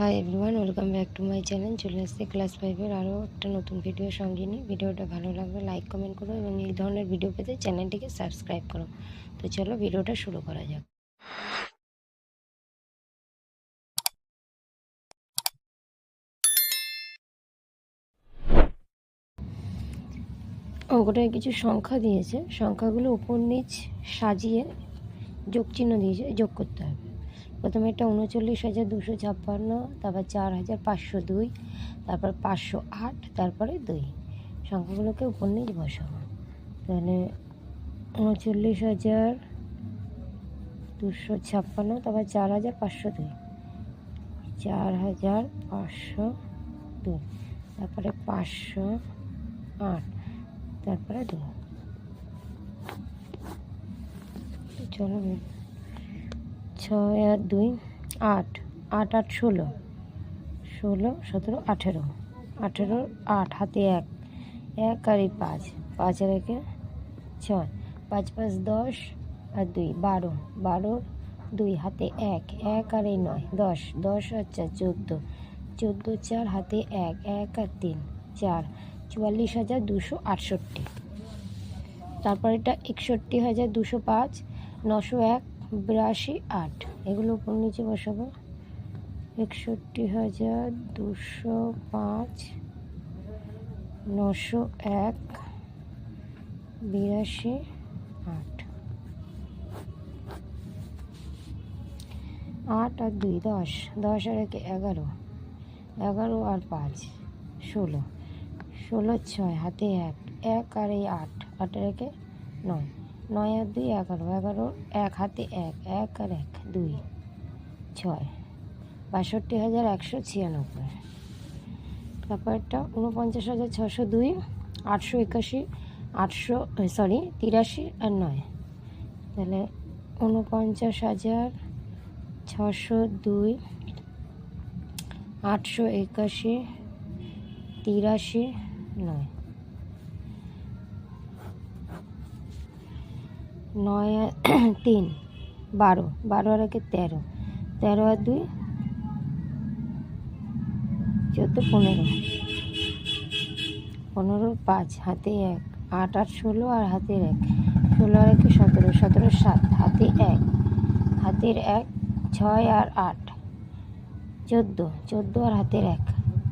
Hi everyone welcome back to my channel চলে আসছে class ফাইভের আরও একটা নতুন ভিডিও সঙ্গে নিই ভিডিওটা ভালো লাগবে লাইক কমেন্ট করো এবং এই ধরনের ভিডিও পেতে চ্যানেলটিকে সাবস্ক্রাইব করো। তো চলো ভিডিওটা শুরু করা যাক। অঙ্কটায় কিছু সংখ্যা দিয়েছে। সংখ্যাগুলো উপর নিচ সাজিয়ে যোগ চিহ্ন দিয়েছে, যোগ করতে হবে। প্রথমে এটা উনচল্লিশ হাজার দুশো ছাপ্পান্ন, তারপর চার হাজার পাঁচশো দুই, তারপর পাঁচশো আট, তারপরে দুই। সংখ্যাগুলোকে নিচ বসাবো। তাহলে উনচল্লিশ হাজার দুশো ছাপ্পান্ন, তারপর চার হাজার পাঁচশো দুই। চার হাজার পাঁচশো দুই, তারপরে পাঁচশো আট, তারপরে দুই। চলো ছয় আর দুই আট আট আট, ষোলো। ষোলো, সতেরো, আঠেরো। আঠেরো, আট, হাতে এক। এক আর এই পাঁচ। পাঁচ আর একে ছয়। পাঁচ পাঁচ, দশ আর দুই, বারো। বারো, দুই, হাতে এক। এক আর এই নয়, দশ। দশ আর চার, চোদ্দ। চোদ্দ, চার, হাতে এক। এক আর তিন, চার। চুয়াল্লিশ হাজার দুশো আটষট্টি। তারপর এটা একষট্টি হাজার দুশো পাঁচ, নশো এক বিরাশি আট। এগুলো উপর নিচে বসাবো। একষট্টি হাজার দুশো পাঁচ, নশো এক, বিরাশি আট। আট আর দুই, দশ। দশ আর একে এগারো। এগারো আর পাঁচ, ষোলো। ষোলো ছয়, হাতে এক। এক আর এই আট। আটের একে নয়। নয় আর দুই, এগারো। এগারো, এক হাতে এক এক আর এক, দুই, ছয়। বাষট্টি হাজার একশো ছিয়ানব্বই। তারপরটা উনপঞ্চাশ হাজার ছশো দুই, আটশো একাশি, আটশো সরি তিরাশি আর নয়। তাহলে উনপঞ্চাশ হাজার ছশো দুই, আটশো একাশি, তিরাশি নয়। নয় তিন। বারো। বারো আর একে তেরো। তেরো আর দুই? চোদ্দ, পনেরো। পনেরো পাঁচ, হাতে এক। আট আট ষোলো আর হাতের এক। ষোলো আর একে সতেরো। সতেরো সাত, হাতে এক। হাতের এক, ছয় আর আট। চোদ্দ। চোদ্দ আর হাতের এক।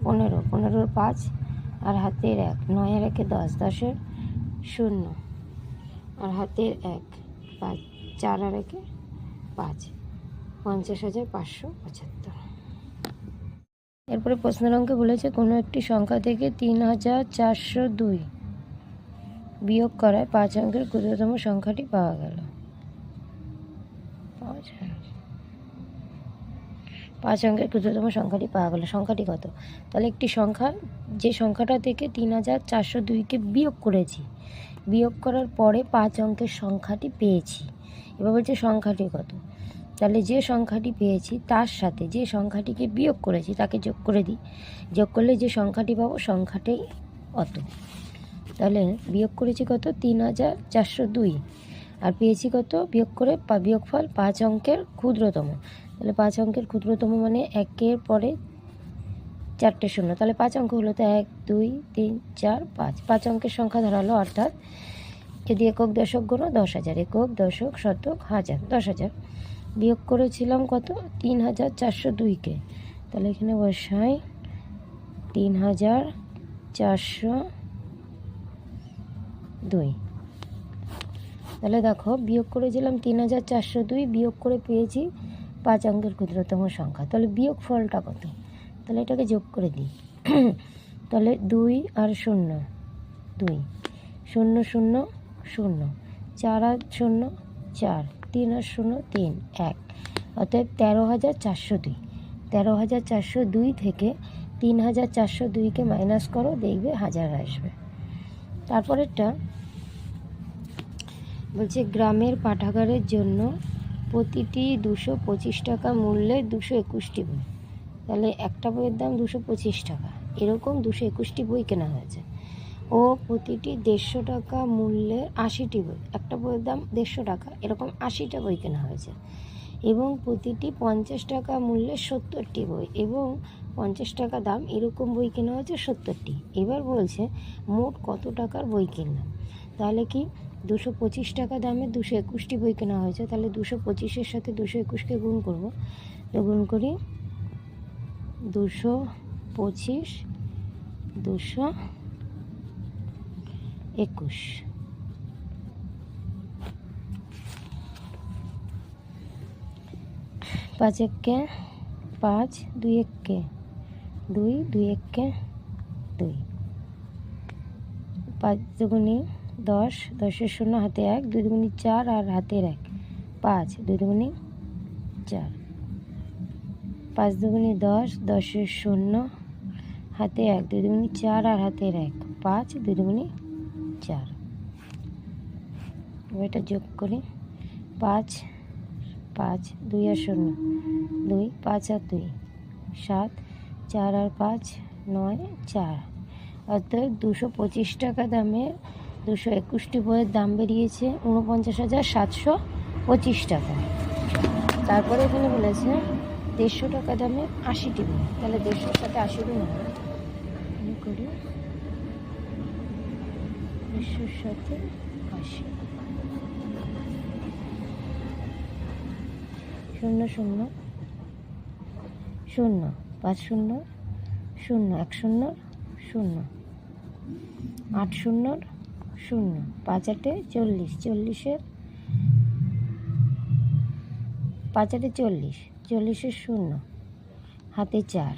পনেরো। পনেরোর পাঁচ আর হাতের এক। নয় আর একে দশ। দশের শূন্য। আর হাতের এক পাঁচ, চার আর একে পাঁচ। পঞ্চাশ হাজার পাঁচশো পঁচাত্তর। এরপরে প্রশ্নের অঙ্কে বলেছে, কোনো একটি সংখ্যা থেকে তিন হাজার চারশো দুই বিয়োগ করায় পাঁচ অঙ্কের ক্ষুদ্রতম সংখ্যাটি পাওয়া গেল। পাঁচ অঙ্কের ক্ষুদ্রতম সংখ্যাটি পাওয়া গেল। সংখ্যাটি কত? তাহলে একটি সংখ্যা, যে সংখ্যাটা থেকে তিন হাজার চারশো দুইকে বিয়োগ করেছি বিয়োগ করার পরে পাঁচ অঙ্কের সংখ্যাটি পেয়েছি। এবার বলছে সংখ্যাটি কত? তাহলে যে সংখ্যাটি পেয়েছি, তার সাথে যে সংখ্যাটিকে বিয়োগ করেছি, তাকে যোগ করে দিই। যোগ করলে যে সংখ্যাটি পাবো, সংখ্যাটাই অত। তাহলে বিয়োগ করেছি কত? তিন হাজার চারশো দুই। আর পেয়েছি কত? বিয়োগ করে বিয়োগফল পাঁচ অঙ্কের ক্ষুদ্রতম। তাহলে পাঁচ অঙ্কের ক্ষুদ্রতম মানে একের পরে চারটে শূন্য। তাহলে পাঁচ অঙ্ক হলো তো এক, দুই, তিন, চার, পাঁচ। পাঁচ অঙ্কের সংখ্যা ধরালো, অর্থাৎ যদি একক দশক গুণো দশ হাজার। একক দশক, শতক, হাজার। দশ হাজার। বিয়োগ করেছিলাম কত? তিন হাজার চারশো দুইকে তাহলে এখানে বসাই তিন হাজার চারশো দুই। তাহলে দেখো, বিয়োগ করেছিলাম তিন হাজার চারশো দুই, বিয়োগ করে পেয়েছি পাঁচ অঙ্কের ক্ষুদ্রতম সংখ্যা। তাহলে বিয়োগ ফলটা কত? তাহলে এটাকে যোগ করে দিই। তাহলে দুই আর শূন্য, দুই। শূন্য শূন্য শূন্য। চার আর শূন্য, চার। তিন আর শূন্য, তিন, এক। অতএব তেরো হাজার চারশো দুই। তেরো হাজার চারশো দুই থেকে তিন হাজার চারশো দুইকে মাইনাস করো, দেখবে হাজার আসবে। তারপরেরটা বলছে, গ্রামের পাঠাগারের জন্য প্রতিটি দুশো পঁচিশ টাকা মূল্যে দুশো একুশটি বই। তাহলে একটা বইয়ের দাম দুশো পঁচিশ টাকা। এরকম দুশো একুশটি বই কেনা হয়েছে। ও প্রতিটি দেড়শো টাকা মূল্যের আশিটি বই, একটা বইয়ের দাম দেড়শো টাকা, এরকম আশিটা বই কেনা হয়েছে। এবং প্রতিটি পঞ্চাশ টাকা মূল্যের সত্তরটি বই এবং পঞ্চাশ টাকা দাম এরকম বই কেনা হয়েছে সত্তরটি। এবার বলছে, মোট কত টাকার বই কিনলাম? তাহলে কি দুশো পঁচিশ টাকা দামে দুশো একুশটি বই কেনা হয়েছে? তাহলে দুশো পঁচিশের সাথে দুশো একুশকে গুণ করব। গুণ করি দুশো পঁচিশ, দুশো একুশ। পাঁচ এককে পাঁচ, দুই এককে দুই দুই এককে দুই। পাঁচ দুগুনি দশ, দশের শূন্য হাতে এক, দুই দুগুনি চার আর হাতের এক। পাঁচ, দুই দুগুনি চার। পাঁচ দুগুনি দশ দশের শূন্য, হাতে এক, দুই দুগুনি চার আর হাতের এক। পাঁচ, দুই দুগুনি চার। এটা যোগ করি। পাঁচ পাঁচ, দুই আর শূন্য, দুই, পাঁচ আর দুই, সাত, চার আর পাঁচ, নয়, চার। অর্থাৎ দুশো পঁচিশ টাকা দামে দুশো একুশটি বইয়ের দাম বেরিয়েছে উনপঞ্চাশ হাজার সাতশো পঁচিশ টাকা। তারপরে এখানে বলেছে দেড়শো টাকা দামে আশিটি বই। তাহলে দেড়শোর সাথে আশি গুণ হবে আমি করি দেড়শোর সাথে আশি। শূন্য শূন্য। শূন্য, পাঁচ শূন্য শূন্য, এক শূন্য শূন্য। আট শূন্য শূন্য। পাঁচ আটে চল্লিশ, চল্লিশের পাঁচ আটে চল্লিশ। চল্লিশের শূন্য। হাতে চার।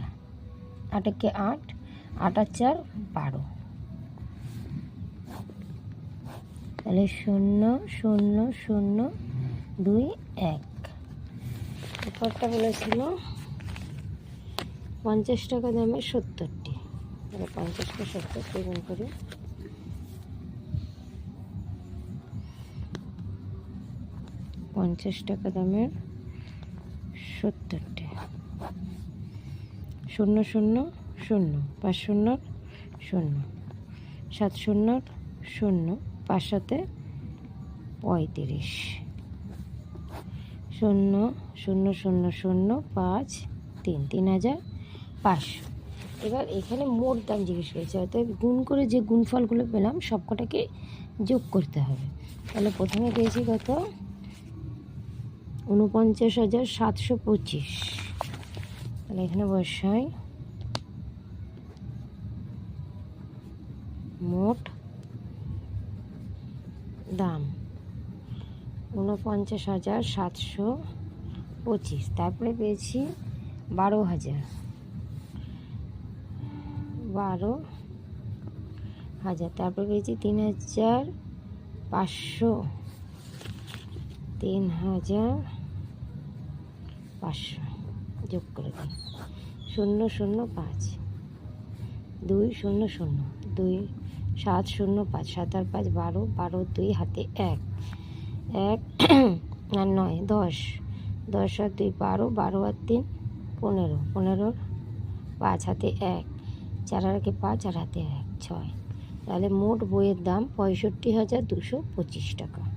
আটেকে আট আট আর চার, বারো। তাহলে শূন্য শূন্য শূন্য, দুই, এক। উপরটা বলেছিল পঞ্চাশ টাকা দামের সত্তরটি। তাহলে পঞ্চাশটা সত্তরটি গুণ করি। পঞ্চাশ টাকা দামের সত্তরটি। শূন্য শূন্য শূন্য, পাঁচ শূন্য শূন্য, সাত শূন্য শূন্য, পাঁচ সাথে পঁয়ত্রিশ। শূন্য শূন্য শূন্য শূন্য, পাঁচ, তিন তিন হাজার পাঁচশো। এবার এখানে মোট দাম জিজ্ঞেস করেছে অর্থাৎ গুণ করে যে গুণফলগুলো পেলাম, সবকটাকে যোগ করতে হবে। তাহলে প্রথমে পেয়েছি কত? উনপঞ্চাশ হাজার সাতশো পঁচিশ। তাহলে এখানে বসাই মোট দাম উনপঞ্চাশ হাজার সাতশো পঁচিশ। তারপরে পেয়েছি বারো হাজার। বারো হাজার। তারপরে পেয়েছি তিন হাজার পাঁচশো। তিন হাজার পাঁচশো। যোগ করে দিই শূন্য শূন্য পাঁচ। দুই শূন্য শূন্য। দুই সাত শূন্য পাঁচ। সাত আর পাঁচ বারো। বারো দুই হাতে এক। এক আর নয় দশ। দশ আর দুই বারো। বারো আর তিন পনেরো। পনেরো পাঁচ হাতে এক। চার আর একে পাঁচ আর হাতে এক। ছয়। তাহলে মোট বইয়ের দাম পঁয়ষট্টি হাজার দুশো পঁচিশ টাকা।